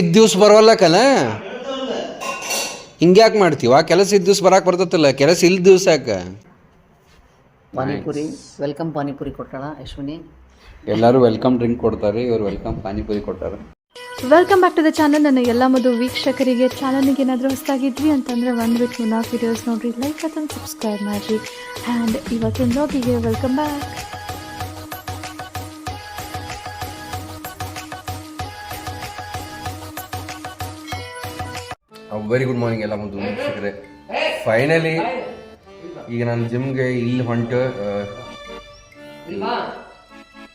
ಇದ್ದ ದಿವ್ಸ ಬರೋಲ್ಲಕನ? ಹಿಂಗ್ಯಾಕೆ ಮಾಡ್ತೀವ? ಕೆಲಸ ಇದ್ದ ದಿವ್ಸ ಬರಕ್ಕೆ ಬರ್ತೈತಲ್ಲ ಕೆಲಸ ಇಲ್ಲ ದಿವ್ಸ ಯಾಕೆ? ಪಾನಿಪುರಿ ವೆಲ್ಕಮ್ ಪಾನಿಪುರಿ ಕೊಟ್ಟಳ ಅಶ್ವಿನಿ. ಎಲ್ಲರೂ ವೆಲ್ಕಮ್ ಡ್ರಿಂಕ್ ಕೊಡ್ತಾರೆ ಇವರು welcome panipuri ಕೊಟ್ಟಾರೆ. Welcome back to the channel ನನ್ನ ಎಲ್ಲ ಮದು ವೀಕ್ಷಕರಿಗೆ ಚಾನಲ್ಗೆ ಏನಾದರೂ ಹೊಸದಾಗಿದ್ವಿ ಅಂತಂದರೆ ಒಂದು ಬಿಟ್ಟು ಮುನ್ನ ವೀಡಿಯೋಸ್ ನೋಡಿರಿ ಲೈಕ್ ಅದನ್ನು ಸಬ್ಸ್ಕ್ರೈಬ್ ಮಾಡಿರಿ. ಆ್ಯಂಡ್ ಇವತ್ತಿನ ಬ್ಲಾಗಿಗೆ welcome back very good morning ಎಲ್ಲ ಮುಂದೆ ವೀಕ್ಷಕರೆ. ಫೈನಲಿ ಈಗ ನಾನು ಜಿಮ್ಗೆ ಇಲ್ಲಿ ಹೊಂಟು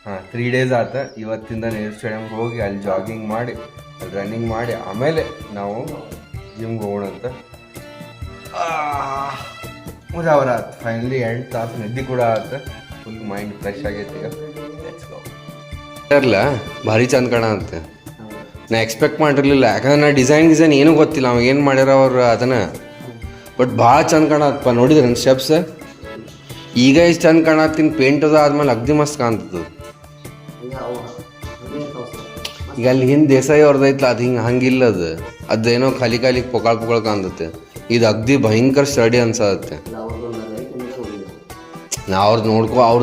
ಹಾಂ ತ್ರೀ ಡೇಸ್ ಆತ. ಇವತ್ತಿಂದ ನೇರ್ ಸ್ಟೇಡಿಯಮ್ಗೆ ಹೋಗಿ ಅಲ್ಲಿ ಜಾಗಿಂಗ್ ಮಾಡಿ ಅಲ್ಲಿ ರನ್ನಿಂಗ್ ಮಾಡಿ ಆಮೇಲೆ ನಾವು ಜಿಮ್ಗೆ ಹೋಗೋಣಂತ ಮುಜಾವರ ಆಯ್ತು ಫೈನಲಿ ಎಂಟು ತಾಸು ನಿದ್ದೆ ಕೂಡ ಆತ. ಫುಲ್ ಮೈಂಡ್ ಫ್ರೆಶ್ ಆಗೈತಿ. ಈಗ ಇರಲ್ಲ ಭಾರಿ ಚಂದ ಕಾಣತ್ತೆ ನಾ ಎಕ್ಸ್ಪೆಕ್ಟ್ ಮಾಡಿರಲಿಲ್ಲ. ಯಾಕಂದ್ರೆ ನಾ ಡಿಸೈನ್ ಡಿಸೈನ್ ಏನೂ ಗೊತ್ತಿಲ್ಲ. ಅವಾಗ ಏನು ಮಾಡ್ಯಾರ ಅವ್ರು ಅದನ್ನು. ಬಟ್ ಭಾಳ ಚಂದ ಕಾಣತ್ತಪ್ಪ ನೋಡಿದ್ರೆ ಸ್ಟೆಪ್ಸ್ ಈಗ ಇಷ್ಟು ಚಂದ ಕಾಣತ್ತೀನಿ ಪೇಂಟ್ ಅದ ಆದ್ಮೇಲೆ ಅಗ್ದಿ ಮಸ್ತ್ ಕಾಣ್ತದ. ಈಗ ಅಲ್ಲಿ ಹಿಂದೆ ದೇಸಾಯಿ ಅವ್ರದೈತ್ಲ ಅದು ಹಿಂಗೆ ಹಂಗಿಲ್ಲ ಅದು. ಅದೇನೋ ಖಾಲಿ ಖಾಲಿ ಪೊಕಾಳ್ ಪೊಕಾಳ್ ಕಾಣ್ತತೆ ಇದು ಅಗ್ದಿ ಭಯಂಕರ ಸ್ಟಡಿ ಅನ್ಸತ್ತೆ. ನಾ ಅವ್ರದ್ದು ನೋಡ್ಕೊ ಅವ್ರ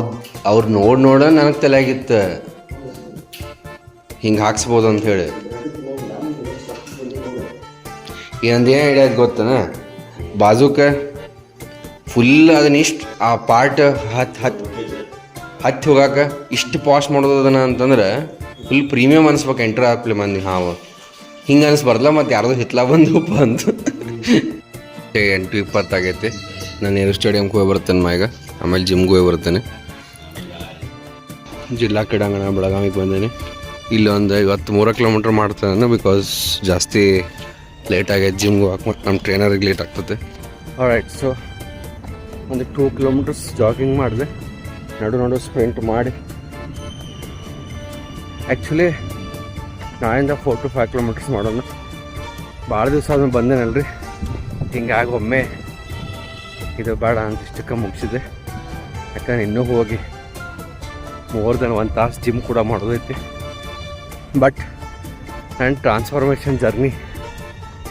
ಅವ್ರು ನೋಡಿ ನೋಡ ನನಗೆ ತಲೆಯಾಗಿತ್ತು ಹಿಂಗೆ ಹಾಕ್ಸ್ಬೋದು ಅಂತ ಹೇಳಿ. ಏನಂದು ಏನು ಐತೆ ಗೊತ್ತನ? ಬಾಜುಕ ಫುಲ್ ಅದನ್ನ ಇಷ್ಟು, ಆ ಪಾರ್ಟ್ ಹತ್ತು ಹತ್ತು ಹತ್ತಿ ಹೋಗಾಕ ಇಷ್ಟು ಪಾಶ್ ಮಾಡೋದು ಅಂತಂದ್ರೆ ಫುಲ್ ಪ್ರೀಮಿಯಮ್ ಅನ್ಸ್ಬೇಕು ಎಂಟ್ರ್ ಹಾಕ್ಲಿ ಮಂದಿ. ಹಾವು ಹಿಂಗೆ ಅನ್ಸ್ಬಾರ್ದಲ್ಲ ಮತ್ತು ಯಾರ್ದು ಹಿತ್ಲ ಬಂದಪ್ಪ ಅಂತ. ಎಂಟು ಇಪ್ಪತ್ತಾಗೈತಿ ನಾನು ಏರು ಸ್ಟೇಡಿಯಮ್ಗೆ ಹೋಗಿ ಬರ್ತೇನೆ ಮಾ ಈಗ. ಆಮೇಲೆ ಜಿಮ್ಗೆ ಹೋಗಿ ಬರ್ತೇನೆ. ಜಿಲ್ಲಾ ಕ್ರೀಡಾಂಗಣ ಬೆಳಗಾವಿಗೆ ಬಂದೇನೆ. ಇಲ್ಲೊಂದು ಇವತ್ತು ಮೂರು ಕಿಲೋಮೀಟ್ರ್ ಮಾಡ್ತೇನೆ ಬಿಕಾಸ್ ಜಾಸ್ತಿ ಲೇಟ್ ಆಗೈತೆ ಜಿಮ್ಗೆ ಹೋಗಕ್ಕೆ ನಮ್ಮ ಟ್ರೈನರಿಗೆ ಲೇಟ್ ಆಗ್ತದೆ. ರೈಟ್ ಸೊ ಒಂದು ಟೂ ಕಿಲೋಮೀಟರ್ಸ್ ಜಾಗಿಂಗ್ ಮಾಡಿದೆ. ನಡು ನಡು ಸ್ಪ್ರಿಂಟ್ ಮಾಡಿ. ಆ್ಯಕ್ಚುಲಿ ನಾಳೆಯಿಂದ ಫೋರ್ ಟು ಫೈವ್ ಕಿಲೋಮೀಟರ್ಸ್ ಮಾಡೋಣ. ಭಾಳ ದಿವಸ ಅದನ್ನು ಬಂದೇನಲ್ರಿ. ಹಿಂಗಾಗಿ ಒಮ್ಮೆ ಇದು ಬೇಡ ಅಂತ ಇಷ್ಟಕ್ಕೆ ಮುಗಿಸಿದೆ. ಯಾಕಂದ್ರೆ ಇನ್ನೂ ಹೋಗಿ ಮೋರ್ ದೆನ್ ಒನ್ ತಾಸು ಜಿಮ್ ಕೂಡ ಮಾಡೋದೈತಿ. ಬಟ್ ನನ್ನ ಟ್ರಾನ್ಸ್ಫಾರ್ಮೇಷನ್ ಜರ್ನಿ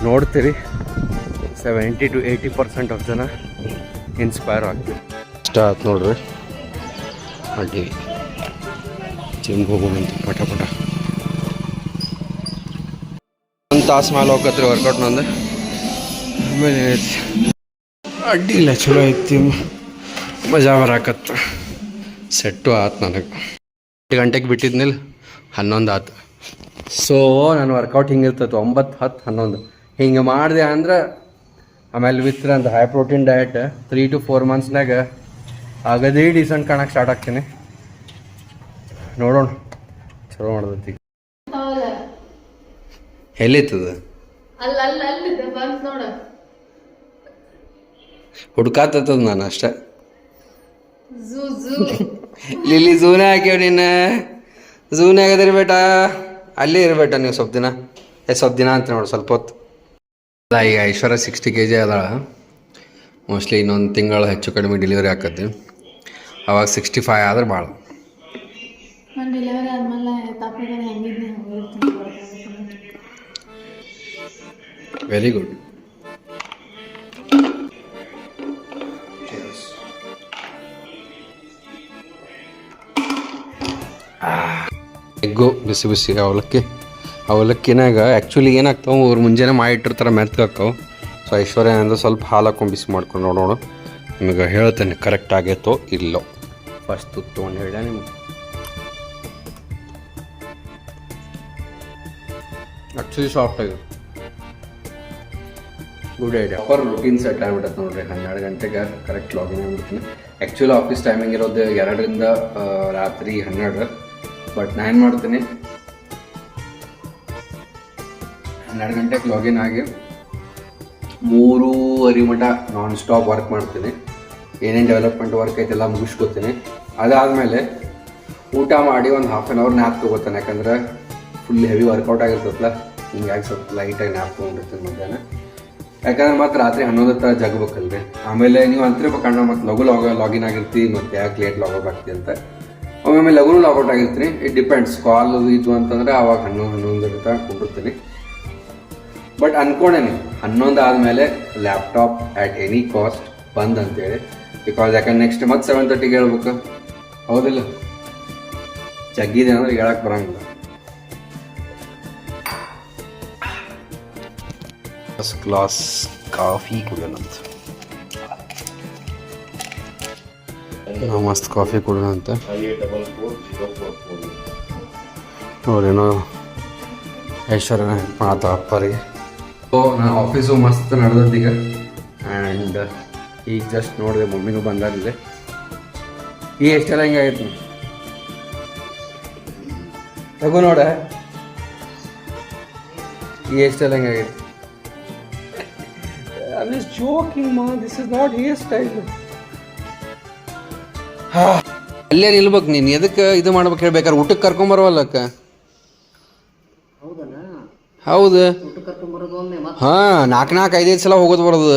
ನೋಡ್ತೀರಿ. Seventy to eighty percent of ಜನ ಇನ್ಸ್ಪೈರ್ ಆಗ್ತೀವಿ ಇಷ್ಟ ಆಯ್ತು ನೋಡ್ರಿ. ಅಡ್ಡಿ ಜಿಮ್ಗೆ ಹೋಗೋಣಂತ, ಪಟ ಪಟ. ಒಂದು ತಾಸು ಮೇಲೆ ಹೋಗತ್ರಿ ವರ್ಕೌಟ್ ನಂದು. ಆಮೇಲೆ ಅಡ್ಡಿ ಇಲ್ಲ, ಚಲೋ ಐತಿ. ಮಜಾ ಬರಾಕತ್ತ. ಸೆಟ್ಟು ಆತು ನನಗೆ. ಎಂಟು ಗಂಟೆಗೆ ಬಿಟ್ಟಿದ್ನಿಲ್ಲ ಹನ್ನೊಂದು ಆತು. ಸೊ ನನ್ನ ವರ್ಕೌಟ್ ಹಿಂಗಿರ್ತೈತೆ ಒಂಬತ್ತು ಹತ್ತು ಹನ್ನೊಂದು. ಹಿಂಗೆ ಮಾಡಿದೆ ಅಂದ್ರೆ ಆಮೇಲೆ ವಿತ್ ಅಂತ high protein diet three to four ಮಂತ್ಸ್ನಾಗ ಆಗದೇ ಡೀಸೆಂಟ್ ಕಾಣಕ್ಕೆ ಸ್ಟಾರ್ಟ್ ಆಗ್ತೀನಿ. ನೋಡೋಣ. ಚಲೋ ಮಾಡ್ದೈತಿ. ಎಲ್ಲಿತ್ತದ? ಹುಡ್ಕಾತದ ನಾನು ಅಷ್ಟೇ. ಇಲ್ಲಿ ಝೂನೇ ಹಾಕ್ಯವ ನೀನು ಝೂನೇ ಆಗದಿರ್ಬೇಟ ಬೇಟ ಅಲ್ಲೇ ಇರಬೇಟ ನೀವು ಸ್ವಲ್ಪ ದಿನ. ಏ ಸ್ವಲ್ಪ ದಿನ ಅಂತ ನೋಡಿ ಸ್ವಲ್ಪ ಹೊತ್ತು. ಅಲ್ಲ ಈಗ ಐಶ್ವರ್ಯ ಸಿಕ್ಸ್ಟಿ ಕೆ ಜಿ ಅದಾಳ. ಮೋಸ್ಟ್ಲಿ ಇನ್ನೊಂದು ತಿಂಗಳು ಹೆಚ್ಚು ಕಡಿಮೆ ಡೆಲಿವರಿ ಆಕತಿ ಅವಾಗ ಸಿಕ್ಸ್ಟಿ ಫೈವ್ ಆದ್ರೆ ಭಾಳ ವೆರಿ ಗುಡ್ ಎಗ್ಗು ಬಿಸಿ ಬಿಸಿ ಅವಲಕ್ಕಿ. ಅವಲಕ್ಕಿನಾಗ ಆ್ಯಕ್ಚುಲಿ ಏನಾಗ್ತಾವೆ? ಅವ್ರು ಮುಂಜಾನೆ ಮಾಡಿಟ್ಟಿರ್ತಾರೆ ಮೆತ್ಕಾಕವು ಸೊ ಐಶ್ವರ್ಯ ಅಂದ್ರೆ ಸ್ವಲ್ಪ ಹಾಲು ಹಾಕೊಂಡು ಬಿಸಿ ಮಾಡ್ಕೊಂಡು ನೋಡೋಣ. ನಿಮಗೆ ಹೇಳ್ತೇನೆ ಕರೆಕ್ಟ್ ಆಗೈತೋ ಇಲ್ಲೋ. ಫಸ್ಟ್ ತುತ್ತು ತೊಗೊಂಡು ಹೇಳ ನಿಮ್ಗೆ? ಆ್ಯಕ್ಚುಲಿ ಸಾಫ್ಟ್ ಆಗಿದೆ. Good idea our routine set ಆಗ್ಬಿಟ್ಟೈತೆ ನೋಡ್ರಿ ಹನ್ನೆರಡು ಗಂಟೆಗೆ ಕರೆಕ್ಟ್ ಲಾಗಿನ್ ಆಗ್ಬಿಡ್ತೀನಿ. ಆ್ಯಕ್ಚುಲಿ ಆಫೀಸ್ ಟೈಮಿಂಗ್ ಇರೋದು ಎರಡರಿಂದ ರಾತ್ರಿ ಹನ್ನೆರಡು. ಬಟ್ ನಾನು ಏನು ಮಾಡ್ತೀನಿ? ಹನ್ನೆರಡು ಗಂಟೆಗೆ ಲಾಗಿನ್ ಆಗಿ ಮೂರೂವರೆ ಮಠ ನಾನ್ ಸ್ಟಾಪ್ ವರ್ಕ್ ಮಾಡ್ತೀನಿ. ಏನೇನು ಡೆವಲಪ್ಮೆಂಟ್ ವರ್ಕ್ ಐತೆಲ್ಲ ಮುಗಿಸ್ಕೊತೀನಿ. ಅದಾದಮೇಲೆ ಊಟ ಮಾಡಿ ಒಂದು ಹಾಫ್ ಆನ್ ಅವರ್ ನ್ಯಾಪ್ ತೊಗೋತಾನೆ. ಯಾಕಂದ್ರೆ ಫುಲ್ ಹೆವಿ ವರ್ಕೌಟ್ ಆಗಿರ್ತದಲ್ಲ ಹಿಂಗಾಗಿ ಸ್ವಲ್ಪ ಲೈಟಾಗಿ ನ್ಯಾಪ್ ತೊಗೊಂಡಿರ್ತೀನಿ ಮಧ್ಯಾಹ್ನ. ಯಾಕಂದ್ರೆ ಮತ್ತೆ ರಾತ್ರಿ ಹನ್ನೊಂದು ಹತ್ರ ಜಗಬೇಕಲ್ರಿ. ಆಮೇಲೆ ನೀವು ಅಂತಿರ್ಬೇಕು ಅಣ್ಣ ಮತ್ತೆ ಲಘು ಲಾಗ ಲಾಗಿನ್ ಆಗಿರ್ತೀವಿ ಮತ್ತೆ ಯಾಕೆ ಲೇಟ್ ಲಾಗೌಟ್ ಆಗ್ತಿ ಅಂತ. ಒಮ್ಮೊಮ್ಮೆ ಲಘು ಲಾಗೌಟ್ ಆಗಿರ್ತೀನಿ. ಇಟ್ ಡಿಪೆಂಡ್ಸ್ ಕಾಲ್ ಇದು ಅಂತಂದ್ರೆ ಅವಾಗ ಹನ್ನೊಂದು ಹನ್ನೊಂದು ಅಂತ ಕುಂಡಿರ್ತೀನಿ ಬಟ್ ಅನ್ಕೊಂಡೇನಿ ಹನ್ನೊಂದು ಆದಮೇಲೆ ಲ್ಯಾಪ್ಟಾಪ್ ಆ್ಯಟ್ ಎನಿ ಕಾಸ್ಟ್ ಬಂದ್ ಅಂತೇಳಿ. ಬಿಕಾಸ್ ಯಾಕಂದ್ರೆ ನೆಕ್ಸ್ಟ್ ಮತ್ತೆ ಸೆವೆನ್ ತರ್ಟಿಗೆ ಹೇಳ್ಬೇಕು. ಹೌದಿಲ್ಲ. ಜಗ್ಗಿದೆ ಅಂದ್ರೆ ಹೇಳಕ್ಕೆ ಬರಂಗಿಲ್ಲ. ಫಸ್ಟ್ ಕ್ಲಾಸ್ ಕಾಫಿ ಕುಡಿಯೋಣಂತ ನಾವು ಮಸ್ತ್ ಕಾಫಿ ಕುಡಿಯೋಣ ಅಂತ. ಅವ್ರೇನೋ ಐಶ್ವರ್ಯ ಮಾತಾ ಅಪ್ಪರಿಗೆ ಸೊ ನಾನು ಆಫೀಸು ಮಸ್ತ್ ನಡೆದದ್ದೀಗ ಈಗ ಆ್ಯಂಡ್ ಈಗ ಜಸ್ಟ್ ನೋಡಿದೆ ಮಮ್ಮಿನೂ ಬಂದಾಗಿದೆ ಈ ಎಷ್ಟೆಲ್ಲ ಹಿಂಗಾಗೈತೆ ತಗೋ ನೋಡ. ಈ ಎಷ್ಟೆಲ್ಲ ಹಿಂಗಾಗೈತೆ I'm just joking, ma. This is not hairstyle. ಅಲ್ಲೇ ನಿಲ್ಬೇಕು ನೀನು. ಎದಕ್ಕೆ ಇದು ಮಾಡ್ಬೇಕು ಹೇಳ್ಬೇಕಾರೆ ಊಟಕ್ಕೆ ಕರ್ಕೊಂಬರವಲ್ಲಕ್ಕ? ಹೌದಲ್ಲ ಹೌದು. ಹಾ ನಾಲ್ಕು ನಾಲ್ಕು ಐದೈದು ಸಲ ಹೋಗೋದು ಬರೋದು.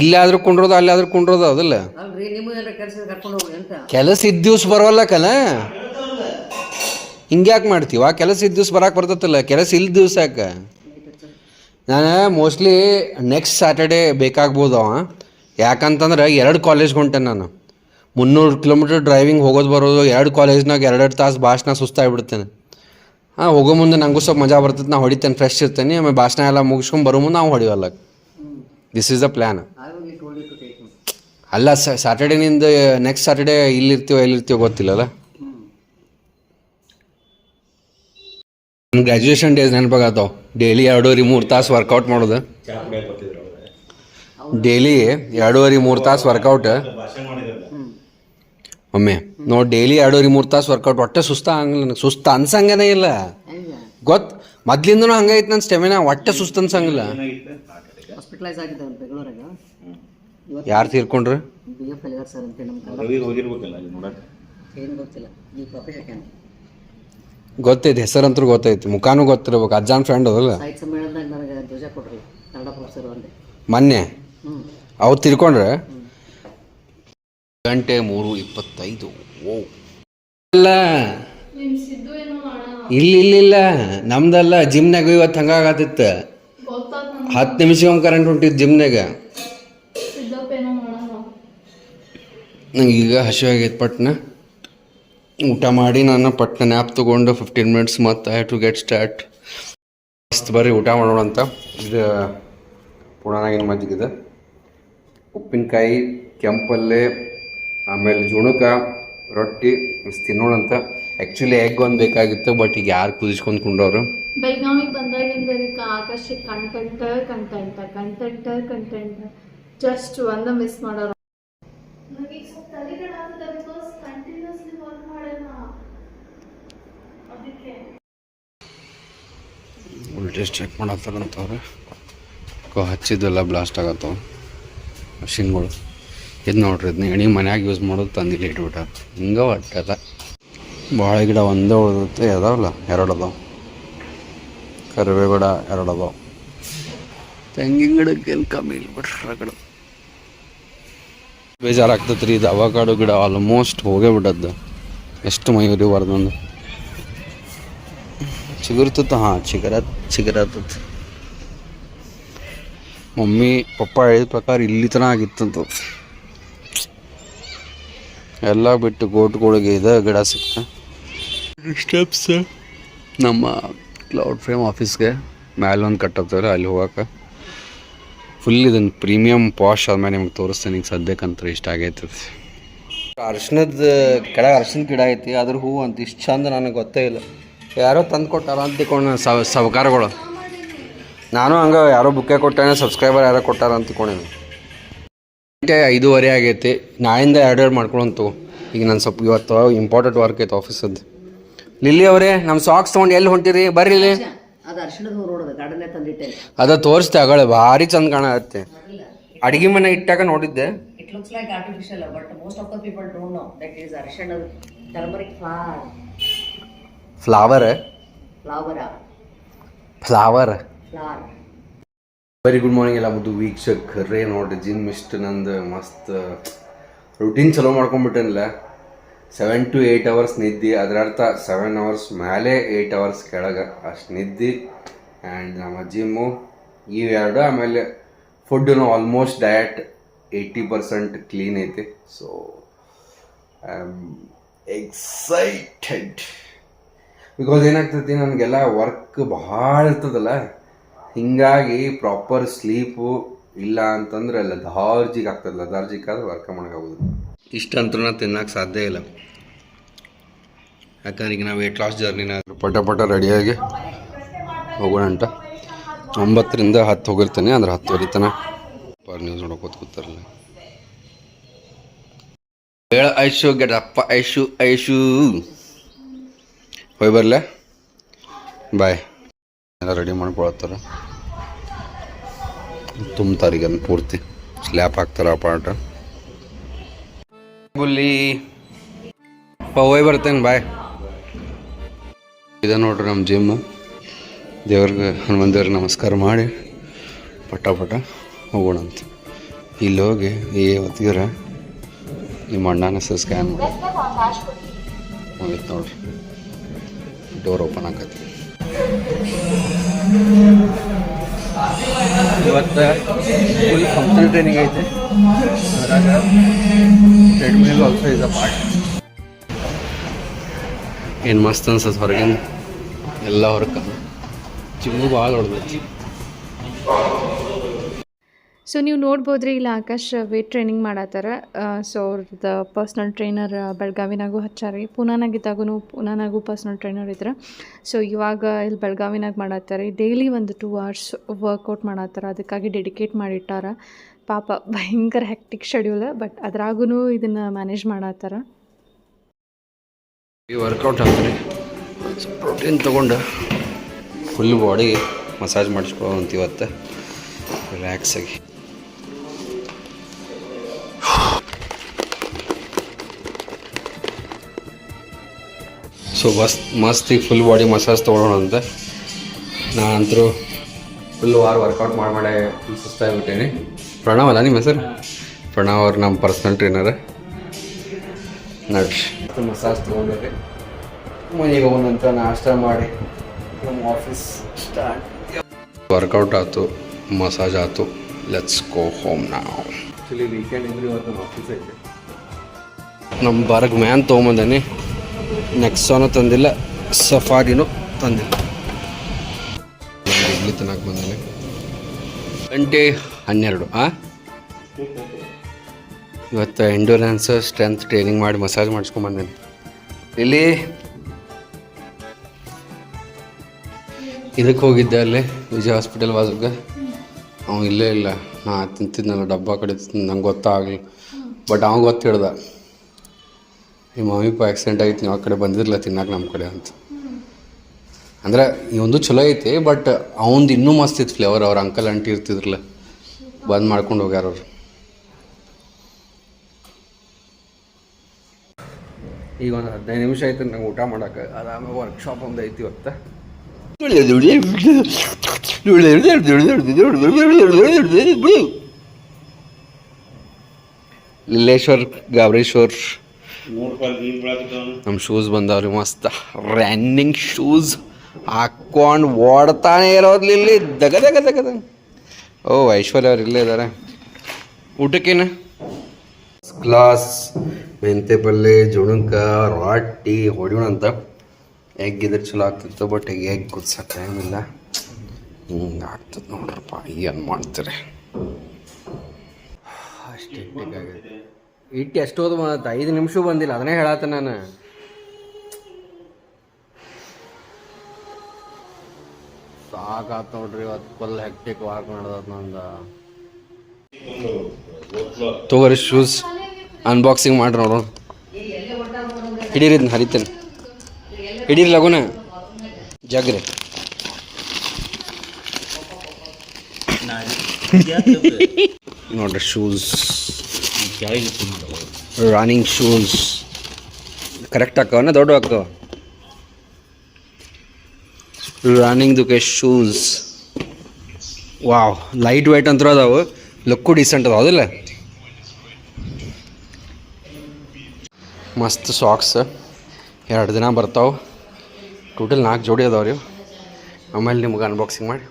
ಇಲ್ಲಾದ್ರೂ ಕುಂಡ್ರೋದು ಅಲ್ಲಾದ್ರೂ ಕುಂಡ್ರೋದು ಅದಲ್ಲ ಕೆಲಸ ಇದ್ದ ದಿವ್ಸ ಬರೋಲ್ಲಕ್ಕನ ಹಿಂಗ್ಯಾಕೆ ಮಾಡ್ತೀವ? ಕೆಲಸ ಇದ್ದ ದಿವ್ಸ ಬರಕ್ಕೆ ಬರ್ತತ್ತಲ್ಲ? ಕೆಲಸ ಇಲ್ದ ದಿವ್ಸ ಯಾಕೆ? ನಾನು ಮೋಸ್ಟ್ಲಿ ನೆಕ್ಸ್ಟ್ ಸ್ಯಾಟರ್ಡೇ ಬೇಕಾಗ್ಬೋದು ಅವ. ಯಾಕಂತಂದ್ರೆ ಎರಡು ಕಾಲೇಜ್ಗೆ ಹೊಂಟೆ ನಾನು. ಮುನ್ನೂರು ಕಿಲೋಮೀಟ್ರ್ ಡ್ರೈವಿಂಗ್ ಹೋಗೋದು ಬರೋದು ಎರಡು ಕಾಲೇಜ್ನಾಗ ಎರಡೆರಡು ತಾಸು ಭಾಷಣ ಸುಸ್ತಾಗ್ಬಿಡ್ತೇನೆ ಹಾಂ ಹೋಗೋ ಮುಂದೆ ನನಗೂ ಸ್ವಲ್ಪ ಮಜಾ ಬರ್ತೈತೆ, ನಾ ಹೊಡಿತೇನೆ ಫ್ರೆಶ್ ಇರ್ತೇನೆ, ಆಮೇಲೆ ಭಾಷಣ ಎಲ್ಲ ಮುಗಿಸ್ಕೊಂಡು ಬರೋ ಮುಂದೆ ನಾವು ಹೊಡಿವಲ್ಲ ದಿಸ್ ಈಸ್ ದ ಪ್ಲ್ಯಾನ್ ಅಲ್ಲ ಸ್ಯಾಟರ್ಡೇನಿಂದ ನೆಕ್ಸ್ಟ್ ಸ್ಯಾಟರ್ಡೇ ಇಲ್ಲಿರ್ತೀವೋ, ಎಲ್ಲಿರ್ತೀವೋ ಗೊತ್ತಿಲ್ಲಲ್ಲ? ನನ್ನ ಗ್ರ್ಯಾಜುಯೇಷನ್ ಡೇಸ್ ನೆನಪಾಗತ್ತವ ಡೈಲಿ ಎರಡೂವರೆ, ಮೂರು ತಾಸು ವರ್ಕೌಟ್ ಮಾಡೋದು. ಡೈಲಿ ಎರಡೂವರೆ, ಮೂರು ತಾಸು ವರ್ಕೌಟ್ ಒಮ್ಮೆ ನೋಡಿ ಡೈಲಿ ಎರಡೂವರೆ ಮೂರು ತಾಸು ವರ್ಕೌಟ್ ಒಟ್ಟೆ ಸುಸ್ತ ಹಂಗಿಲ್ಲ ನನಗೆ. ಸುಸ್ತ ಅನ್ಸಂಗನೇ ಇಲ್ಲ. ಗೊತ್ ಗೊತ್ತು ಮೊದ್ಲಿಂದನೂ ಹಂಗೈತೆ ನನ್ನ ಸ್ಟೆಮಿನಾ ಒಟ್ಟೆ ಸುಸ್ತ ಅನ್ಸಂಗಿಲ್ಲ. ಹಾಸ್ಪಿಟಲೈಸ್ ಆಗಿದ್ದೆ ಅವ್ನು ಬೆಂಗಳೂರಾಗ. ಯಾರು ತೀರ್ಕೊಂಡ್ರಿ? ಬಿ ಎಫ್ ಎಲ್ ಸರ್ ಅಂತ ನಮ್ಮ ರವಿ ಹೋಗಿರ್ಬೇಕಲ್ಲ ಅಲ್ಲಿ ನೋಡಕ್ಕೆ ಏನು ಗೊತ್ತಿಲ್ಲ. ಈ ಕಾಫಿ ಹಾಕ್ಯಾನ ಗೊತ್ತೈತಿ ಹೆಸರಂತೂ ಗೊತ್ತೈತಿ. ಮುಖಾನು ಗೊತ್ತಿರ್ಬೇಕು. ಅಜ್ಜಾನ್ ಫ್ರೆಂಡ್ ಅದಲ್ಲ. ಸಾಹಿತ್ಯ ಸಮ್ಮೇಳನದಾಗ ನನಗೆ ಧ್ವಜ ಕೊಟ್ರಲ್ಲ ಕನ್ನಡ ಪ್ರೊಫೆಸರ್ ಒಂದೇ. ಮೊನ್ನೆ. ಅವ್ರು ತಿರ್ಕೊಂಡ್ರೆ ಗಂಟೆ ಮೂರು ಇಪ್ಪತ್ತೈದು. ಓ ಇಲ್ಲ. ಇಲ್ಲ ಇಲ್ಲ ಇಲ್ಲ. ನಮ್ದಲ್ಲ ಜಿಮ್ನಾಗ ಇವತ್ತು ಹಂಗಾಗತ್ತಿತ್ತು ಹತ್ತು ನಿಮಿಷಕ್ಕೊಮ್ಮೆ ಕರೆಂಟ್ ಹೊಂಟಿದ್ದು ಜಿಮ್ನಾಗ ನಂಗೆ ಈಗ ಹಸಿವಾಗೈತೆ ಪಟ್ನ. ಊಟ ಮಾಡಿ ನಾನು ಪಟ್ನ ನ್ಯಾಪ್ ತೊಗೊಂಡು ಫಿಫ್ಟೀನ್ ಮಿನಿಟ್ಸ್ ಮತ್ತು ಐ ಟು ಗೆಟ್ ಸ್ಟಾರ್ಟ್ ಮಸ್ತ್ ಬರ್ರಿ ಊಟ ಮಾಡೋಣ ಅಂತ. ಇದು ಪುಣಾನಾಗಿನ ಮಜ್ಜಿಗಿದೆ ಉಪ್ಪಿನಕಾಯಿ ಕೆಂಪಲ್ಲೆ ಆಮೇಲೆ ಜುಣುಕ. ರೊಟ್ಟಿ ತಿನ್ನೋಣಂತ ತಿನ್ನೋಣ ಅಂತ. ಆ್ಯಕ್ಚುಲಿ ಎಗ್ ಒಂದು ಬೇಕಾಗಿತ್ತು ಬಟ್ ಈಗ ಯಾರು ಕುದಿಸ್ಕೊಂಡು ಕುಂಡವ್ರು? ಬೆಳಗಾವಿಗೆ ಬಂದಾಗಿಂದ Akash content content content content just ಒಂದ ಮಿಸ್ ಮಾಡೋರು. ವೋಲ್ಟೇಜ್ ಚೆಕ್ ಮಾಡತ್ತಾರಂತವ್ರೆ. ಕೋ ಹಚ್ಚಿದ್ದೆಲ್ಲ ಬ್ಲಾಸ್ಟ್ ಆಗತ್ತವ ಮಷಿನ್ಗಳು ಇದು ನೋಡ್ರಿ ಇದನ್ನ ಎಣಿ ಮನ್ಯಾಗ ಯೂಸ್ ಮಾಡೋದು ತಂದಿಲ್ಲ ಇಟ್ಬಿಟ್ಟ ಹಿಂಗೆ ಒಟ್ಟದ ಬಾಳೆ ಗಿಡ ಒಂದೇ ಉಳಿದತ್ತೆ ಅದಾವಲ್ಲ ಎರಡು ಕರಿಬೇ ಗಿಡ ಎರಡು ತೆಂಗಿನ ಗಿಡಕ್ಕೆ ಕಮ್ಮಿ ಇಲ್ಲ ಬಿಡ್ರಿ ರಗಡ ರೀ ಇದು ಅವಕಾಡು ಗಿಡ ಆಲ್ಮೋಸ್ಟ್ ಹೋಗೇ ಬಿಟ್ಟದ್ದು. ಎಷ್ಟು ಮಯೂರಿ ಬರ್ದಂದು. ಚಿಗುರ್ತತ್ತ, ಹಾಂ, ಚಿಗರ ಚಿಗರತ್ತ ಮಮ್ಮಿ, ಪಪ್ಪ ಹೇಳಿದ ಪ್ರಕಾರ ಇಲ್ಲಿ ತನಕ ಆಗಿತ್ತಂತ. ಎಲ್ಲ ಬಿಟ್ಟು ಗೋಟ್ಗಳಿಗೆ ಇದೆ ಗಿಡ ಸಿಕ್ತ ಸ್ಟೆಪ್ಸ್ ನಮ್ಮ ಕ್ಲೌಡ್ ಫ್ರೇಮ್ ಆಫೀಸ್ಗೆ ಮ್ಯಾಲೆ ಒಂದು ಕಟ್ಟತ್ತವ್ರೆ ಅಲ್ಲಿ ಹೋಗೋಕೆ ಫುಲ್ ಇದನ್ನು ಪ್ರೀಮಿಯಂ ಪಾಶ್ ಆದ್ಮೇಲೆ ನಿಮ್ಗೆ ತೋರಿಸ್ತೇನೆ ಈಗ ಸದ್ಯಕ್ಕಂತ ಇಷ್ಟ ಆಗೈತೆ ಅರ್ಶಿನದ ಕೆಳಗೆ ಅರ್ಶಿನ ಗಿಡ ಐತಿ ಅದ್ರ ಹೂವು ಅಂತ ಇಷ್ಟು ಚಂದ ನನಗೆ ಗೊತ್ತೇ ಇಲ್ಲ. ಯಾರೋ ತಂದು ಕೊಟ್ಟಾರ ಅಂತ ತಿಳ್ಕೊಂಡು ಸವ ಸವಕಾರಗಳು ನಾನು ಹಂಗೆ ಯಾರೋ ಬುಕ್ಕೆ ಕೊಟ್ಟಾನೆ ಸಬ್ಸ್ಕ್ರೈಬರ್ ಯಾರೋ ಕೊಟ್ಟಾರ ಅಂತ ತಿಳ್ಕೊಂಡೇನೆ ಗಂಟೆ ಐದೂವರೆ ಆಗೈತಿ. ನಾಳಿಂದ ಎರಡು ಎರಡು ಮಾಡ್ಕೊಳಂತು ಈಗ ನಾನು ಸ್ವಲ್ಪ ಇವತ್ತು ಇಂಪಾರ್ಟೆಂಟ್ ವರ್ಕ್ ಐತೆ ಆಫೀಸದ್ದು ಲಿಲ್ಲಿ ಅವರೇ ನಮ್ಮ ಸಾಕ್ಸ್ ತೊಗೊಂಡು ಎಲ್ಲಿ ಹೊಂಟಿರಿ? ಬರ್ರಿ ಇಲ್ಲಿ. ಅದು ತೋರಿಸ್ತೆ ಅಗಳ ಭಾರಿ ಚಂದ ಕಾಣತ್ತೆ. ಅಡಿಗೆ ಮನೆ ಇಟ್ಟಾಗ ನೋಡಿದ್ದೆ. Flower flower flower very good morning ಎಲ್ಲ ಮುದ್ದು ವೀಕ್ಷಕರೇ ನೋಡ್ರಿ ಜಿಮ್ ಇಷ್ಟು, ನಂದು ಮಸ್ತ್ ರುಟೀನ್ ಚಲೋ ಮಾಡ್ಕೊಂಡ್ಬಿಟ್ಟೇನಿಲ್ಲ. ಸೆವೆನ್ ಟು ಏಯ್ಟ್ ಅವರ್ಸ್ ನಿದ್ದೆ, ಅದರ ಅರ್ಥ ಸೆವೆನ್ ಅವರ್ಸ್ ಮೇಲೆ ಏಯ್ಟ್ ಅವರ್ಸ್ ಕೆಳಗೆ. ಅಷ್ಟು ನಿದ್ದೆ ಆ್ಯಂಡ್ ನಮ್ಮ ಜಿಮ್ಮು ಇವೆರಡು ಆಮೇಲೆ food almost diet eighty percent clean ಐತಿ. ಸೊ ಐ ಎಕ್ಸೈಟೆಡ್ ಬಿಕಾಸ್ ಏನಾಗ್ತೈತಿ, ನನಗೆಲ್ಲ ವರ್ಕ್ ಭಾಳ ಇರ್ತದಲ್ಲ. ಹಿಂಗಾಗಿ ಪ್ರಾಪರ್ ಸ್ಲೀಪು ಇಲ್ಲ ಅಂತಂದ್ರೆ ಲದಾರ್ಜಿಗೆ ಆಗ್ತದೆ. ಲದಾರ್ಜಿಕ್ ಆದ್ರೆ ವರ್ಕ ಮಾಡೋಕ್ಕಾಗೋದು ಇಷ್ಟಂತೂ ನಾನು ತಿನ್ನಕ್ಕೆ ಸಾಧ್ಯ ಇಲ್ಲ. ಯಾಕಂದ್ರೆ ಈಗ ನಾವು ವೇಟ್ ಲಾಸ್ ಜರ್ನಿನ ಪಟ ಪಟ ರೆಡಿಯಾಗಿ ಹೋಗೋಣ ಅಂತ. ಒಂಬತ್ತರಿಂದ ಹತ್ತು ಹೋಗಿರ್ತಾನೆ, ಅಂದ್ರೆ ಹತ್ತುವರೆ ಹೊರಿತಾನೆ ಪರ್ ನ್ಯೂಸ್ ನೋಡೋಕೋತ ಕೂತಾರಲ್ಲ. ಹೇಳ ಐಶು ಅಪ್ಪ ಐಶು ಐಶು. ಹೋಯ್ ಬರಲೇ. ಬಾಯ್ ಎಲ್ಲ ರೆಡಿ ಮಾಡ್ಕೊಳತ್ತಾರ. ತುಂಬ್ತಾರೆ ಈಗ ಪೂರ್ತಿ. ಸ್ಲ್ಯಾಪ್ ಹಾಕ್ತಾರ ಆ ಪಾರ್ಟ ಬುಲ್ಲಿ ಹೋಯ್ ಬರ್ತೇನೆ ಬಾಯ್ ಇದೆ ನೋಡ್ರಿ ನಮ್ಮ ಜಿಮ್ ದೇವ್ರಿಗೆ ಹನುಮಂತ ದೇವ್ರಿಗೆ ನಮಸ್ಕಾರ ಮಾಡಿ. ಪಟ ಪಟ ಹೋಗೋಣ ಅಂತ. ಇಲ್ಲಿ ಹೋಗಿ, ಏ ಹೊತ್ತಿಗೆರ ನಿಮ್ಮ ಅಣ್ಣನ ಹೆಸರು ಸ್ಕ್ಯಾನ್ ಮಾಡಿ. ನೋಡ್ರಿ. ಡೋರ್ ಓಪನ್ ಆಗತ್ತೆ. ಇವತ್ತು ಫುಲ್ ಕಂಪ್ನಿ ಟ್ರೈನಿಂಗ್ ಐತೆ. ಅದ್ರಾಗ treadmill also is a part ಏನು ಮಸ್ತ್ ಅನ್ಸತ್ತೆ ಹೊರಗಿಂದ? ಎಲ್ಲ ಹೊರಕ. ಜಿಮ್ಮು ಭಾಳ ಹೊಡೆದೈತಿ ಸೊ ನೀವು ನೋಡ್ಬೋದು ರೀ ಇಲ್ಲಿ ಆಕಾಶ್ ವೇಟ್ ಟ್ರೈನಿಂಗ್ ಮಾಡತ್ತಾರ ಸೊ ಅವ್ರದ್ದು ಪರ್ಸ್ನಲ್ ಟ್ರೈನರ್ ಬೆಳಗಾವಿನಾಗೂ ಹಚ್ಚಾರಿ. ಪುನಾನಾಗಿದ್ದಾಗೂ ಪುನಾನಾಗೂ ಪರ್ಸ್ನಲ್ ಟ್ರೈನರ್ ಇದ್ರೆ. ಸೊ ಇವಾಗ ಇಲ್ಲಿ ಬೆಳಗಾವಿನಾಗ ಮಾಡತ್ತಾರೆ. ಡೈಲಿ ಒಂದು ಟೂ ಅವರ್ಸ್ ವರ್ಕೌಟ್ ಮಾಡತ್ತಾರ. ಅದಕ್ಕಾಗಿ ಡೆಡಿಕೇಟ್ ಮಾಡಿಟ್ಟಾರ. ಪಾಪ ಭಯಂಕರ ಹೆಕ್ಟಿಕ್ ಶೆಡ್ಯೂಲ್ ಬಟ್ ಅದ್ರಾಗೂ ಇದನ್ನು ಮ್ಯಾನೇಜ್ ಮಾಡತ್ತಾರ. ವರ್ಕೌಟ್ ಆಗ್ತಾರೆ ಪ್ರೋಟೀನ್ ತೊಗೊಂಡು ಫುಲ್ ಬಾಡಿ ಮಸಾಜ್ ಮಾಡ್ಸ್ಕೊಂತ ಇವತ್ತು ರಿಲ್ಯಾಕ್ಸ್ ಸೊ ಬಸ್ ಮಸ್ತ್ ಈಗ ಫುಲ್ ಬಾಡಿ ಮಸಾಜ್ ತೊಗೊಳೋಣ ಅಂತ ನಾನಂತರೂ ಫುಲ್ ವಾರ ವರ್ಕೌಟ್ ಮಾಡಿ ಮಾಡೇ ಫುಲ್ ಸುಸ್ತಾಗಿಬಿಟ್ಟೇನೆ ಪ್ರಣವ್ ಅಲ್ಲ ನಿಮ್ಮ ಹೆಸರು? ಪ್ರಣವ್ ಅವ್ರು ನಮ್ಮ ಪರ್ಸ್ನಲ್ ಟ್ರೈನರ್ ನಡ್ರಿ. ಮಸಾಜ್ ತೊಗೊಂಡ್ರಿ ಮನೆಗೆ ಹೋಗೋಣಂತ ನಾಷ್ಟ ಮಾಡಿ ನಮ್ಮ ಆಫೀಸ್ ಸ್ಟಾರ್ಟ್ ವರ್ಕೌಟ್ ಆಯ್ತು ಮಸಾಜ್ ಆಯ್ತು. ಲೆಟ್ಸ್ ಗೋ ಹೋಮ್ ನಾವು ಆ್ಯಕ್ಚುಲಿ ವೀಕೆಂಡ್ ಇದ್ರೆ ಇವತ್ತು ನಮ್ಮ ಆಫೀಸ್ ಐತೆ. ನಮ್ಮ ಬರ್ಗ್ ಮ್ಯಾನ್ ತೊಗೊಂಬಂದಾನೆ. ನೆಕ್ಸಾನು ತಂದಿಲ್ಲ. ಸಫಾರಿನೂ ತಂದಿಲ್ಲ. ಇಲ್ಲಿ ತನಕ ಬಂದಾನೆ. ಗಂಟೆ ಹನ್ನೆರಡು, ಆ? ಇವತ್ತು ಎಂಡೂರೆನ್ಸ್ ಸ್ಟ್ರೆಂತ್ ಟ್ರೈನಿಂಗ್ ಮಾಡಿ ಮಸಾಜ್ ಮಾಡಿಸ್ಕೊಂಬಂದೇನೆ ಇಲ್ಲಿ ಇದಕ್ಕೆ ಹೋಗಿದ್ದೆ ಅಲ್ಲಿ, ವಿಜಯ ಹಾಸ್ಪಿಟಲ್ ವಾಸಕ್ಕೆ. ಅವ್ನು ಇಲ್ಲೇ ಇಲ್ಲ. ನಾ ತಿಂತಿದ್ನಲ್ಲ, ಡಬ್ಬ ಕಡೆ ನಂಗೆ ಗೊತ್ತಾಗಲಿ ಬಟ್ ಅವ್ನು ಗೊತ್ತು ಹಿಡ್ದ ನಿಮ್ಮ ಮಮ್ಮಿ ಪಾ ಆಕ್ಸಿಡೆಂಟ್ ಆಗಿತ್ತು ನೀವು ಆ ಕಡೆ ಬಂದಿರಲ್ಲ ತಿನ್ನಕ್ಕೆ ನಮ್ಮ ಕಡೆ ಅಂತ. ಅಂದ್ರೆ ಇವಂದು ಚಲೋ ಐತಿ ಬಟ್ ಅವಂದು ಇನ್ನೂ ಮಸ್ತ್ ಇತ್ತು ಫ್ಲೇವರ್ ಅವ್ರ ಅಂಕಲ್ ಅಂಟಿ ಇರ್ತಿದ್ರಲ್ಲ. ಬಂದ್ ಮಾಡ್ಕೊಂಡು ಹೋಗ್ಯಾರ ಅವ್ರು. ಈಗ ಒಂದು ಹದಿನೈದು ನಿಮಿಷ ಆಯ್ತು ನಂಗೆ ಊಟ ಮಾಡೋಕೆ. ಅದಾದ್ಮೇಲೆ ವರ್ಕ್ಶಾಪ್ ಒಂದು ಐತಿ ಇವತ್ತು. ಲಿಲ್ಲೇಶ್ವರ್ ಗಾಬ್ರೇಶ್ವರ್. ನಮ್ಮ ಶೂಸ್ ಬಂದವ್ರಿ ಮಸ್ತ್ ರನ್ನಿಂಗ್ ಶೂಸ್ ಹಾಕ್ಕೊಂಡು ಓಡ್ತಾನೆ ಇರೋದ್ಲಿ ಇಲ್ಲಿ. ದಗ ದಗ ದಗ ದಗ. ಓ ಐಶ್ವರ್ಯ ಅವ್ರು ಇಲ್ಲೇ ಇದ್ದಾರೆ ಊಟಕ್ಕೇನು? ಕ್ಲಾಸ್ ಮೆಂತೆ ಪಲ್ಲೆ ಜುಣಕ ರಾಟಿ ಹೊಡಿಯೋಣ ಅಂತ. ಎಗ್ ಇದ್ರೆ ಚಲೋ ಆಗ್ತಿತ್ತು ಬಟ್ ಈಗ ಎಗ್ ಕುದ್ಸಕ್ಕೆ ಟೈಮ್ ಇಲ್ಲ. ಹಿಂಗೆ ಆಗ್ತದೆ ನೋಡ್ರಪ್ಪ ಏನು ಮಾಡ್ತಾರೆ? ಅಷ್ಟೇ ಆಗೈತೆ ಇಟ್ಟು ಎಷ್ಟು ಹೋದ ಮತ್ತು ಐದು ನಿಮಿಷ ಬಂದಿಲ್ಲ ಅದನ್ನೇ ಹೇಳತ್ತ ನಾನು. ಸಾಕಾತ್ ನೋಡ್ರಿ ಇವತ್ತು ಫುಲ್ ಹೆಕ್ಟಿಕ್ ವಾಕ್ ನಡೆದ ನಂದು. ತಗೋರಿ ಶೂಸ್ ಅನ್ಬಾಕ್ಸಿಂಗ್ ಮಾಡ್ರಿ ನೋಡೋಣ ಹಿಡೀರಿ ಹರಿತೇನೆ. ಹಿಡೀರಿ ಲಗುನ. ಜಗ್ರಿ. ನೋಡ್ರಿ ಶೂಸ್ ರನ್ನಿಂಗ್ ಶೂಸ್ ಕರೆಕ್ಟ್ ಹಾಕವನ ದೊಡ್ಡ ಹಾಕೋ ರನ್ನಿಂಗ್ ದುಕೆ ಶೂಸ್ ವಾವ್ ಲೈಟ್ ವೈಟ್ ಅಂತೂ ಅದಾವು. ಲುಕ್ಕು ಡೀಸೆಂಟ್ ಅದಾವ, ಹೌದಿಲ್ಲ? ಮಸ್ತ್ ಸಾಕ್ಸ್ ಎರಡು ದಿನ ಬರ್ತಾವೆ. ಟೋಟಲ್ ನಾಲ್ಕು ಜೋಡಿ ಅದಾವ ರೀ. ಆಮೇಲೆ ನಿಮ್ಗೆ ಅನ್ಬಾಕ್ಸಿಂಗ್ ಮಾಡಿ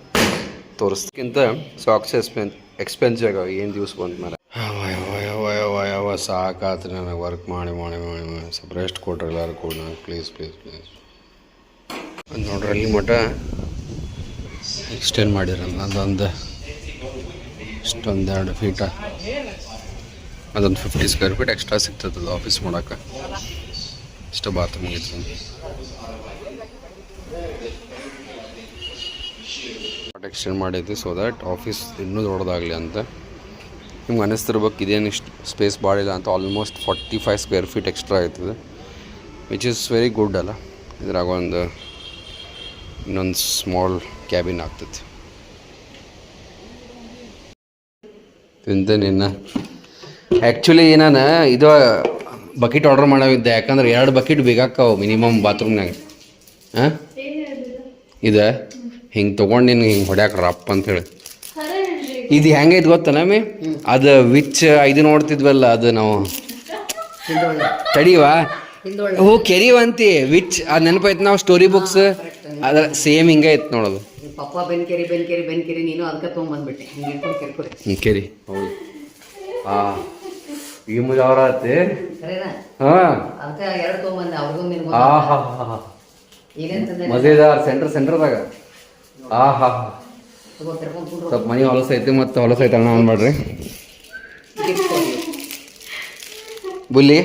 ತೋರಿಸ್ಕಿಂತ ಸಾಕ್ಸ್ ಎಕ್ಸ್ಪೆನ್ ಎಕ್ಸ್ಪೆನ್ಸಿವ್ ಆಗ್ಯಾವ ಏನು ದಿವ್ಸ ಬಂದ ಮೇಲೆ ಸಾಕಾತು ನನಗೆ ವರ್ಕ್ ಮಾಡಿ ಮಾಡಿ ಮಾಡಿ ಮಾಡಿ. ಸ್ವಲ್ಪ ರೆಸ್ಟ್ ಕೊಟ್ರಿ ಎಲ್ಲರೂ ಕೂಡ. ನಾನು ಪ್ಲೀಸ್ ಪ್ಲೀಸ್ ಪ್ಲೀಸ್ ನೋಡ್ರಿ ಅಲ್ಲಿ ಮಟ ಎಕ್ಸ್ಟೆಂಡ್ ಮಾಡಿರಲ್ಲ. ಅದೊಂದು ಇಷ್ಟೊಂದು ಎರಡು ಫೀಟ ಅದೊಂದು ಫಿಫ್ಟಿ ಸ್ಕ್ವೇರ್ ಫೀಟ್ ಎಕ್ಸ್ಟ್ರಾ ಸಿಗ್ತದೆ ಆಫೀಸ್ ಮಾಡೋಕೆ ಇಷ್ಟು ಬಾತ್ರೂಮ್ ಇತ್ತು ಎಕ್ಸ್ಟೆಂಡ್ ಮಾಡಿದ್ವಿ ಸೊ ದಟ್ ಆಫೀಸ್ ಇನ್ನೂ ದೊಡ್ಡದಾಗಲಿ ಅಂತ. ನಿಮ್ಗೆ ಅನ್ನಿಸ್ತಿರ್ಬೇಕು ಇದೇನು ಇಷ್ಟು ಸ್ಪೇಸ್ ಇಲ್ಲ ಅಂತ almost forty five square feet extra ಆಯ್ತದೆ. ವಿಚ್ ಈಸ್ ವೆರಿ ಗುಡ್ ಅಲ್ಲ. ಇದ್ರಾಗ ಒಂದು ಇನ್ನೊಂದು ಸ್ಮಾಲ್ ಕ್ಯಾಬಿನ್ ಆಗ್ತೈತಿ ತಿಂತೇನೆ ನಿನ್ನ. ಆ್ಯಕ್ಚುಲಿ ನಾನು ಇದು ಬಕೆಟ್ ಆರ್ಡರ್ ಮಾಡವಿದ್ದೆ ಯಾಕಂದ್ರೆ ಎರಡು ಬಕೆಟ್ ಬೇಕಾಕವು ಮಿನಿಮಮ್ ಬಾತ್ರೂಮ್ನಾಗ ಹಾಂ? ಇದೆ? ಹಿಂಗೆ ತೊಗೊಂಡು ನಿನ್ಗೆ ಹಿಂಗೆ ಹೊಡ್ಯಾಕ ರಪ್ಪ ಅಂತೇಳಿ ಇದು ಹೆಂಗೈತೆ ಗೊತ್ತನ ಮೇ ಅದು ವಿಚ್ ಇದು ನೋಡ್ತಿದ್ವಲ್ಲ ಅದು ನಾವು ತಡಿವಾ? ಹೋ ಕೆರಿವಂತಿ ವಿಚ್ ಅದು ನೆನಪೈತೆ ನಾವು ಸ್ಟೋರಿ ಬುಕ್ಸ್ ಅದ್ರ ಸೇಮ್ ಹಿಂಗೆ ಐತೆ ನೋಡೋದು. ಪಪ್ಪ ಬೆನ್ಕೆರಿ ಬೆನ್ಕೆರಿ ಬೆನ್ಕೆರಿ ನೀನು ಅದಕ್ಕೆ ತೊಗೊಂಬಂದ್ಬಿಟ್ಟೆ. ಹಿಂಗೆ ಕೆರಿ. ಹೌದು. ಆ ಈ ಮುಜಾವರ ಆತಿ? ಸರಿನಾ? ಹಾಂ. ಅದಕ್ಕೆ ಎರಡು ತೊಗೊಂಬಂದೆ? ಅವ್ರಿಗೂ ನಿನ್ಗೂ ಆ ಹಾ ಹಾ ಹಾ ಮಜೇದಾರ್ ಸೆಂಟರ್ ಸೆಂಟರ್ದಾಗ ಆಹಾ ಹಾ ಸ್ವಲ್ಪ ಮನೆ ಹೊಲಸ ಐತಿ ಮತ್ತು ಹೊಲಸ ಐತಲ್ಲ ಅಣ್ಣ ಅನ್ಬೇಡ್ರಿ ಕೊಡಿ ಬುಲ್ಲಿ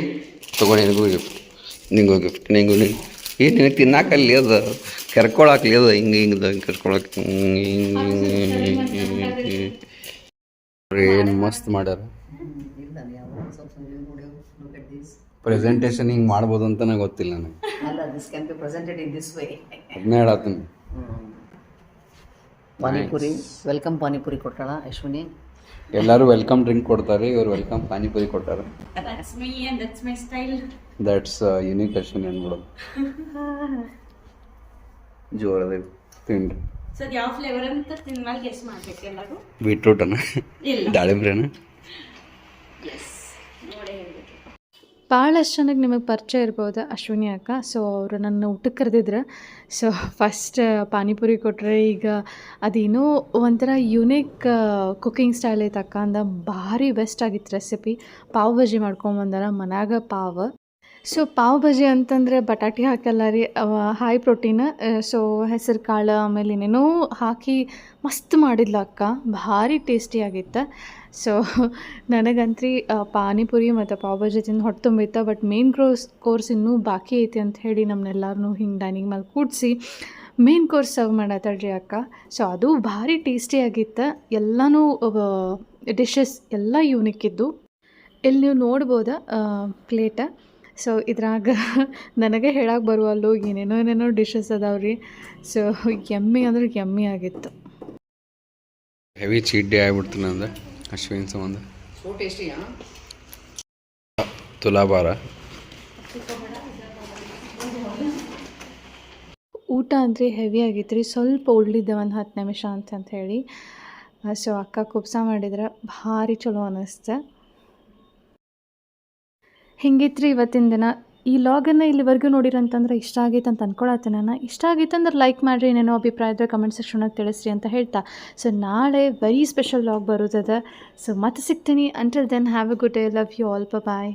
ತಗೊಂಡು ನಿನಗೂ ಗಿಫ್ಟ್ ನಿಂಗೂ ಗಿಫ್ಟ್ ನಿಂಗೂ ನಿಂಗೆ. ಏನು ನಿನಗೆ ತಿನ್ನಾಕಲ್ಲಿ ಅದು? ಕೆರ್ಕೊಳಕ್ಲಿ ಅದು ಹಿಂಗೆ ಹಿಂಗೆ ಕೆರ್ಕೊಳಕ್ಕೆ ಏನು ಮಸ್ತ್ ಮಾಡ್ಯಾರ. ಪ್ರೆಸೆಂಟೇಷನ್ ಹಿಂಗೆ ಮಾಡ್ಬೋದು ಅಂತ ನಂಗೆ ಗೊತ್ತಿಲ್ಲ ನನಗೆ. ಅದನ್ನೇ ಹೇಳತ್ತೀನಿ. ಪಾನಿಪುರಿ. ವೆಲ್ಕಮ್ ಪಾನಿಪುರಿ ಕೊಟ್ಟಳ ಅಶ್ವಿನಿ. ಎಲ್ಲರೂ ವೆಲ್ಕಮ್ ಡ್ರಿಂಕ್ ಕೊಡ್ತಾರೆ ಇವರು ವೆಲ್ಕಮ್ ಪಾನಿಪುರಿ ಕೊಟ್ಟಾರೆ. That's me and that's my style. That's unique Ashwini ಅನ್ಬಿಡೋದು ಜೋರದ ತಿಂಡಿ ಸರ್ ಅದು ಯಾವ ಫ್ಲೇವರ್ ಅಂತ ತಿನ್ಮೇಲೆ ಗೆಸ್ ಮಾಡ್ಬೇಕು ಎಲ್ಲರೂ? ಬೀಟ್ರೂಟನ ಇಲ್ಲ. ದಾಳಿಂಬ್ರೆನ. ಹೇಳ್ಬೇಕು ಭಾಳಷ್ಟು ಜನಕ್ಕೆ ನಿಮಗೆ ಪರಿಚಯ ಇರ್ಬೋದು ಅಶ್ವಿನಿ ಅಕ್ಕ. ಸೊ ಅವರು ನನ್ನ ಊಟಕ್ಕೆ ಕರೆದಿದ್ರು ಸೊ ಫಸ್ಟ್ ಪಾನಿಪುರಿ ಕೊಟ್ಟರೆ ಈಗ ಅದೇನೋ ಒಂಥರ ಯುನೀಕ್ ಕುಕ್ಕಿಂಗ್ ಸ್ಟೈಲ್ ಐತೆ ಅಕ್ಕ ಅಂದ ಭಾರಿ ಬೆಸ್ಟ್ ಆಗಿತ್ತು ರೆಸಿಪಿ ಪಾವ್ ಭಾಜಿ ಮಾಡ್ಕೊಂಬಂದಾರ ಮನ್ಯಾಗ ಪಾವ್. ಸೊ ಪಾವ್ ಭಜಿ ಅಂತಂದರೆ ಬಟಾಟಿ ಹಾಕಲ್ಲ ರೀ ಹೈ ಪ್ರೋಟೀನ್ ಸೊ ಹೆಸರು ಕಾಳು ಆಮೇಲೆ ಏನೇನೋ ಹಾಕಿ ಮಸ್ತ್ ಮಾಡಿದ್ಲು ಅಕ್ಕ. ಭಾರಿ ಟೇಸ್ಟಿಯಾಗಿತ್ತು ಸೊ ನನಗಂತ್ರಿ ಪಾನಿಪುರಿ ಮತ್ತು ಪಾವ್ ಭಾಜಿ ತಿಂದು ಹೊಟ್ಟೆ ತುಂಬಿತ್ತು. ಬಟ್ ಮೇನ್ ಕೋರ್ಸ್ ಕೋರ್ಸ್ ಇನ್ನೂ ಬಾಕಿ ಐತಿ ಅಂತ ಹೇಳಿ ನಮ್ಮನ್ನೆಲ್ಲರನ್ನೂ ಹಿಂಗೆ ಡೈನಿಂಗ್ ಮೇಲೆ ಕೂಡಿಸಿ ಮೇನ್ ಕೋರ್ಸ್ ಸರ್ವ್ ಮಾಡತ್ತಾಳ್ರಿ ಅಕ್ಕ. ಸೊ ಅದು ಭಾರಿ ಟೇಸ್ಟಿಯಾಗಿತ್ತು ಎಲ್ಲನೂ ಡಿಶಸ್ ಎಲ್ಲ ಯೂನಿಕ್ ಇದ್ದು. ಇಲ್ಲಿ ನೀವು ನೋಡ್ಬೋದ ಪ್ಲೇಟ ಸೊ ಇದ್ರಾಗ ನನಗೆ ಹೇಳಕ್ಕೆ ಬರುವಲ್ಲು ಏನೇನೋ ಏನೇನೋ ಡಿಶಸ್ ಅದಾವ್ರಿ. ಸೊ ಎಮ್ಮಿ ಅಂದ್ರೆ ಎಮ್ಮಿ ಆಗಿತ್ತು. ಹೆವಿ ಚೀಟ್ ಡೇ ಆಗ್ಬಿಡ್ತು ನಂದು ಅಶ್ವಿನ್ ಸಂಬಂಧ ಸೋ ಟೇಸ್ಟಿ ತುಲಾಭಾರ. ಊಟ ಅಂದರೆ ಹೆವಿ ಆಗಿತ್ತು ರೀ ಸ್ವಲ್ಪ ಉಳ್ಳಿದ್ದೆ ಒಂದು ಹತ್ತು ನಿಮಿಷ ಅಂತ ಅಂತ ಹೇಳಿ. ಸೊ ಅಕ್ಕ ಕುಬ್ಸ ಮಾಡಿದ್ರೆ ಭಾರಿ ಚಲೋ ಅನ್ನಿಸ್ತು ಹಿಂಗಿತ್ರಿ ಇವತ್ತಿನ ದಿನ? ಈ ಲಾಗನ್ನು ಇಲ್ಲಿವರೆಗೂ ನೋಡಿರಂತಂದ್ರೆ ಇಷ್ಟ ಆಗೈತೆ ಅಂತ ಅನ್ಕೊಳತ್ತೆ ನಾನು. ಇಷ್ಟ ಆಗೈತೆ ಅಂದ್ರೆ ಲೈಕ್ ಮಾಡಿರಿ, ಏನೇನೋ ಅಭಿಪ್ರಾಯ ಇದ್ರೆ ಕಮೆಂಟ್ ಸೆಕ್ಷನಾಗ ತಿಳಿಸ್ರಿ ಅಂತ ಹೇಳ್ತಾ. ಸೊ ನಾಳೆ ವೆರಿ ಸ್ಪೆಷಲ್ ಲಾಗ್ ಬರೋದದ ಸೊ ಮತ್ತೆ ಸಿಗ್ತೀನಿ. Until then have a good day love you all bye